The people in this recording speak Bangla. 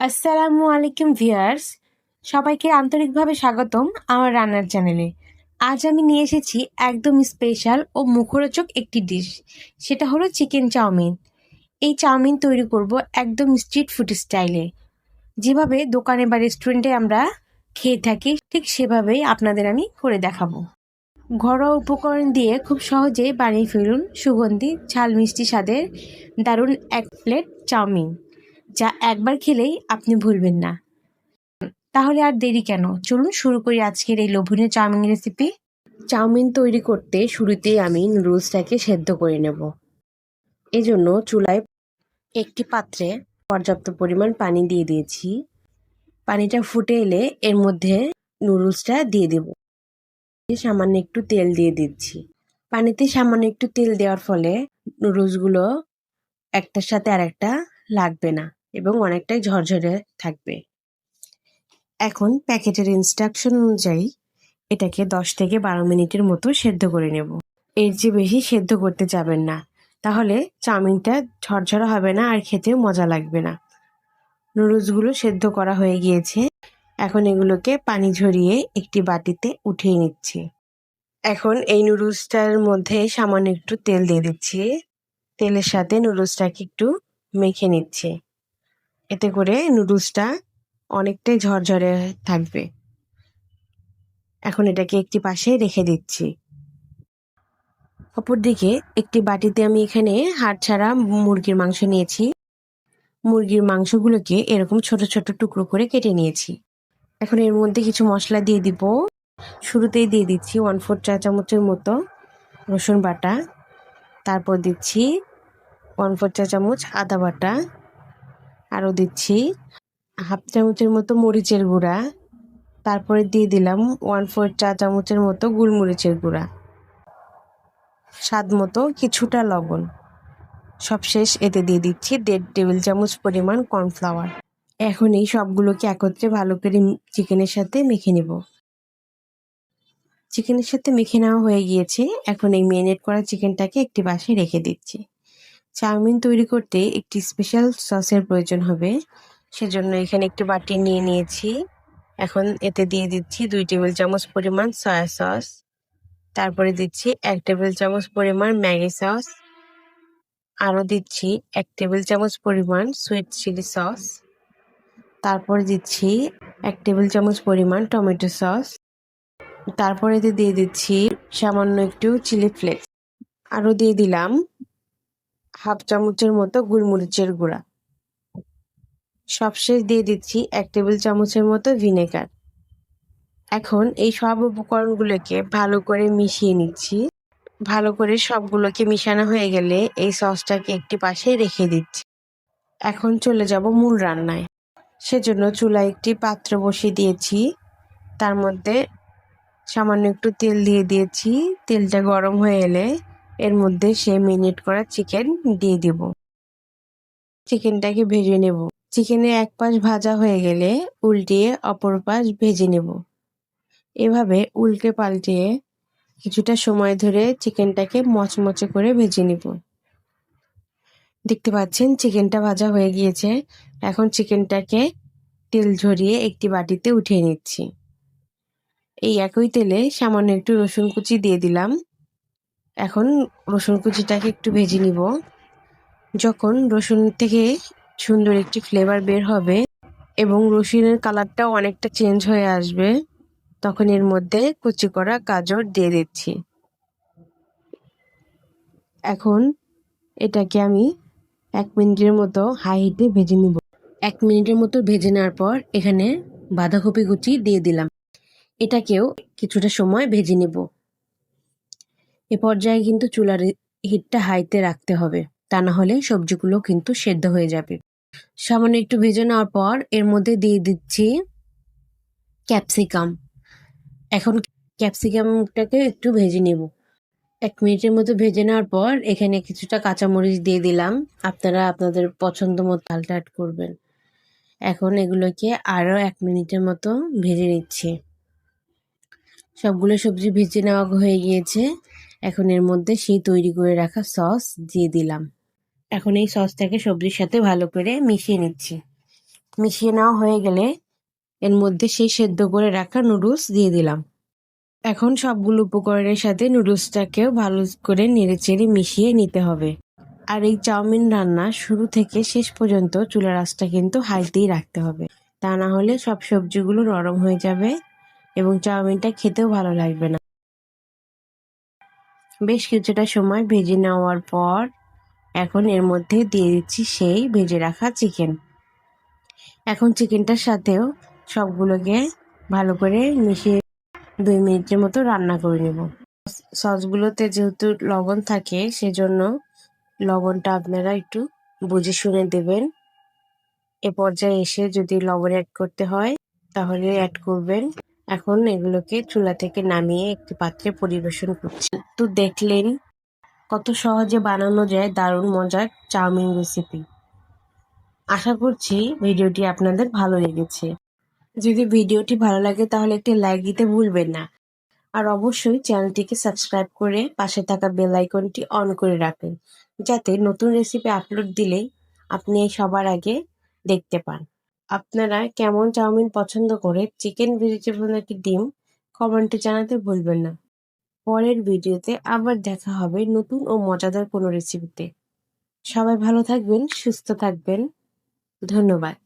আসসালামু আলাইকুম ভিয়ার্স সবাইকে আন্তরিকভাবে স্বাগতম আমার রান্নার চ্যানেলে। আজ আমি নিয়ে এসেছি একদম স্পেশাল ও মুখরোচক একটি ডিশ সেটা হলো চিকেন চাউমিন। এই চাউমিন তৈরি করব একদম স্ট্রিট ফুড স্টাইলে যেভাবে দোকানে বা রেস্টুরেন্টে আমরা খেয়ে থাকি, ঠিক সেভাবেই আপনাদের আমি করে দেখাবো। ঘরোয়া উপকরণ দিয়ে খুব সহজেই বানিয়ে ফেলুন সুগন্ধি, ঝাল মিষ্টি স্বাদের দারুণ এক প্লেট চাউমিন। যা একবার খেলেই আপনি ভুলবেন না। তাহলে আর দেরি কেন? চলুন শুরু করি আজকের এই লোভনীয় চাউমিন রেসিপি চাউমিন তৈরি করতে শুরুতেই আমি নুডলসটাকে সেদ্ধ করে নেব। এজন্য চুলায় একটি পাত্রে পর্যাপ্ত পরিমাণ পানি দিয়ে দিয়েছি। পানিটা ফুটে এলে এর মধ্যে নুডলসটা দিয়ে দেব। সামান্য একটু তেল দিয়ে দিচ্ছি। পানিতে সামান্য একটু তেল দেওয়ার ফলে নুডলসগুলো একটার সাথে আর একটা লাগবে না। এবং অনেকটাই ঝরঝরে থাকবে। এখন প্যাকেটের ইনস্ট্রাকশন অনুযায়ী এটাকে দশ থেকে বারো মিনিটের মতো সেদ্ধ করে নেব। এর চেয়ে বেশি সেদ্ধ করতে যাবেন না। তাহলে চাউমিনটা ঝরঝরা হবে না আর খেতেও মজা লাগবে না। নুডলসগুলো সেদ্ধ করা হয়ে গিয়েছে। এখন এগুলোকে পানি ঝরিয়ে একটি বাটিতে উঠিয়ে নিচ্ছি। এখন এই নুডলসটার মধ্যে সামান্য একটু তেল দিয়ে দিচ্ছি। তেলের সাথে নুডলসটাকে একটু মেখে নিচ্ছি। এতে করে নুডলসটা অনেকটাই ঝরঝরে থাকবে। এখন এটাকে একটি পাশে রেখে দিচ্ছি। অপরদিকে একটি বাটিতে আমি এখানে হাড় ছাড়া মুরগির মাংস নিয়েছি। মুরগির মাংসগুলোকে এরকম ছোট ছোট টুকরো করে কেটে নিয়েছি। এখন এর মধ্যে কিছু মশলা দিয়ে দিব। শুরুতেই দিয়ে দিচ্ছি ওয়ান ফোর চা চামচের মতো রসুন বাটা। তারপর দিচ্ছি ওয়ান ফোর চা চামচ আদা বাটা। আরও দিচ্ছি। হাফ চামচের মতো মরিচের গুঁড়া। তারপরে দিয়ে দিলাম ওয়ান ফোর চা চামচের মতো গুলমরিচের গুঁড়া। স্বাদ মতো কিছুটা লবণ। সবশেষ এতে দিয়ে দিচ্ছি দেড় টেবিল চামচ পরিমাণ কর্নফ্লাওয়ার। এখন এই সবগুলোকে একত্রে ভালো করে চিকেনের সাথে মেখে নেব। চিকেনের সাথে মেখে নেওয়া হয়ে গিয়েছে। এখন এই মেরিনেট করা চিকেনটাকে একটি বাসে রেখে দিচ্ছি। চাউমিন তৈরি করতে একটি স্পেশাল সসের প্রয়োজন হবে। সেজন্য এখানে একটি বাটি নিয়ে নিয়েছি। এখন এতে দিয়ে দিচ্ছি দুই টেবিল চামচ পরিমাণ সয়া সস তারপরে দিচ্ছি এক টেবিল চামচ পরিমাণ ম্যাগি সস আরও দিচ্ছি এক টেবিল চামচ পরিমাণ সুইট চিলি সস তারপরে দিচ্ছি এক টেবিল চামচ পরিমাণ টমেটো সস তারপরে এতে দিয়ে দিচ্ছি সামান্য একটু চিলি ফ্লেক্স আরও দিয়ে দিলাম হাফ চামচের মতো গুলমরিচের গুঁড়া। সবশেষ দিয়ে দিচ্ছি এক টেবিল চামচের মতো ভিনেগার। এখন এই সব উপকরণগুলোকে ভালো করে মিশিয়ে নিচ্ছি। ভালো করে সবগুলোকে মিশানো হয়ে গেলে এই সসটাকে একটি পাশে রেখে দিচ্ছি। এখন চলে যাব মূল রান্নায়। সেজন্য চুলায় একটি পাত্র বসিয়ে দিয়েছি। তার মধ্যে সামান্য একটু তেল দিয়ে দিয়েছি। তেলটা গরম হয়ে এলে এর মধ্যে সে মিনিট করা চিকেন দিয়ে দিব। চিকেনটাকে ভেজে নেব। চিকেনের এক পাশ ভাজা হয়ে গেলে উল্টিয়ে অপর পাশ ভেজে নেব। এভাবে উল্টে পাল্টিয়ে কিছুটা সময় ধরে চিকেনটাকে মচমচে করে ভেজে নিব। দেখতে পাচ্ছেন চিকেনটা ভাজা হয়ে গিয়েছে। এখন চিকেনটাকে তেল ঝরিয়ে একটি বাটিতে উঠিয়ে নিচ্ছি। এই একই তেলে সামান্য একটু রসুন কুচি দিয়ে দিলাম। এখন রসুন কুচিটাকে একটু ভেজে নিব। যখন রসুন থেকে সুন্দর একটি ফ্লেভার বের হবে এবং রসুনের কালারটাও অনেকটা চেঞ্জ হয়ে আসবে, তখন এর মধ্যে কুচি করা গাজর দিয়ে দিচ্ছি। এখন এটাকে আমি এক মিনিটের মতো হাই হিটে ভেজে নিব। এক মিনিটের মতো ভেজে নেওয়ার পর এখানে বাঁধাকপি কুচি দিয়ে দিলাম। এটাকেও কিছুটা সময় ভেজে নেব। এ পর্যায়ে কিন্তু চুলার হিটটা হাইতে রাখতে হবে। তা না হলে সবজিগুলো কিন্তু সেদ্ধ হয়ে যাবে। সামান্য একটু ভেজে নেওয়ার পর এর মধ্যে দিয়ে দিচ্ছি ক্যাপসিকাম। এখন ক্যাপসিকামটাকে একটু ভেজে নেব। এক মিনিটের মতো ভেজে নেওয়ার পর এখানে কিছুটা কাঁচামরিচ দিয়ে দিলাম। আপনারা আপনাদের পছন্দ মতো আলটা অ্যাড করবেন। এখন এগুলোকে আরও এক মিনিটের মতো ভেজে নিচ্ছি। সবগুলো সবজি ভেজে নেওয়া হয়ে গিয়েছে। এখন এর মধ্যে সেই তৈরি করে রাখা সস দিয়ে দিলাম। এখন এই সসটাকে সবজির সাথে ভালো করে মিশিয়ে নিচ্ছি। মিশিয়ে নেওয়া হয়ে গেলে এর মধ্যে সেই সেদ্ধ করে রাখা নুডলস দিয়ে দিলাম। এখন সবগুলো উপকরণের সাথে নুডলসটাকেও ভালো করে নেড়েচেড়ে মিশিয়ে নিতে হবে। আর এই চাউমিন রান্না শুরু থেকে শেষ পর্যন্ত চুলার আঁচটা কিন্তু হাইতেই রাখতে হবে। তা না হলে সব সবজিগুলো নরম হয়ে যাবে এবং চাউমিনটা খেতেও ভালো লাগবে না। বেশ কিছুটা সময় ভেজে নেওয়ার পর এখন এর মধ্যে দিয়ে দিচ্ছি সেই ভেজে রাখা চিকেন এখন চিকেনটার সাথেও সবগুলোকে ভালো করে মিশিয়ে দুই মিনিটের মতো রান্না করে নেব। সসগুলোতে যেহেতু লবণ থাকে, সেজন্য লবণটা আপনারা একটু বুঝে শুনে দেবেন। এ পর্যায়ে এসে যদি লবণ অ্যাড করতে হয়, তাহলে অ্যাড করবেন এখন এগুলোকে চুলা থেকে নামিয়ে একটি পাত্রে পরিবেশন করছি। তো দেখলেন কত সহজে বানানো যায়, দারুণ মজার চাউমিন রেসিপি আশা করছি ভিডিওটি আপনাদের ভালো লেগেছে। যদি ভিডিওটি ভালো লাগে তাহলে একটি লাইক দিতে ভুলবেন না। আর অবশ্যই চ্যানেলটিকে সাবস্ক্রাইব করে পাশে থাকা বেল আইকনটি অন করে রাখুন, যাতে নতুন রেসিপি আপলোড দিলেই আপনি সবার আগে দেখতে পান। আপনারা কেমন চাউমিন পছন্দ করে চিকেন ভেজিটেবল নাকি ডিম কমেন্টে জানাতে ভুলবেন না। পরের ভিডিওতে আবার দেখা হবে নতুন ও মজাদার কোনো রেসিপিতে সবাই ভালো থাকবেন, সুস্থ থাকবেন। ধন্যবাদ।